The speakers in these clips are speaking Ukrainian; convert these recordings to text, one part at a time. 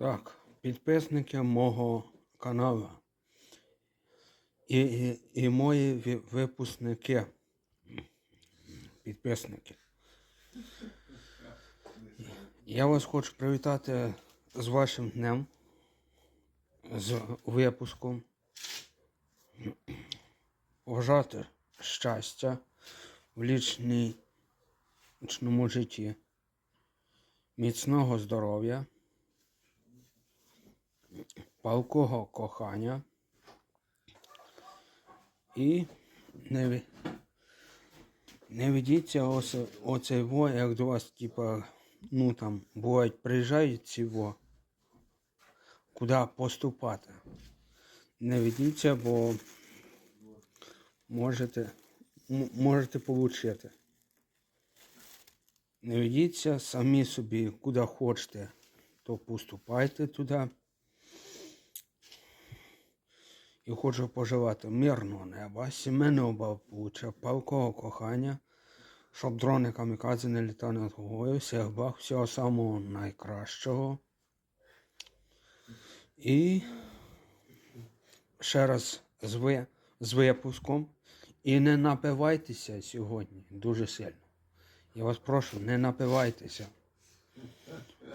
Так, підписники мого каналу і, і, і мої випускники. Підписники. Я вас хочу привітати з вашим днем, з випуском. Вважати щастя в лічному житті, міцного здоров'я палкого кохання і не, не ведіться оце, во, як до вас, типа, ну там, бувають, приїжджають ці во, куди поступати. Не ведіться, бо можете, можете получити. Не ведіться самі собі, куди хочете, то поступайте туди. І хочу пожелати мирного неба, сімейного благополуччя, палкого кохання, щоб дрони камікадзе не літали над головою, всіх благ, всього самого найкращого. І ще раз з, ви, з випуском. І не напивайтеся сьогодні дуже сильно. Я вас прошу, не напивайтеся.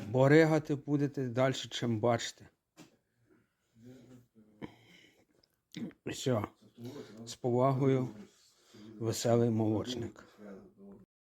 Бо ригати будете далі, чим бачите. Все. З повагою, веселий молочник.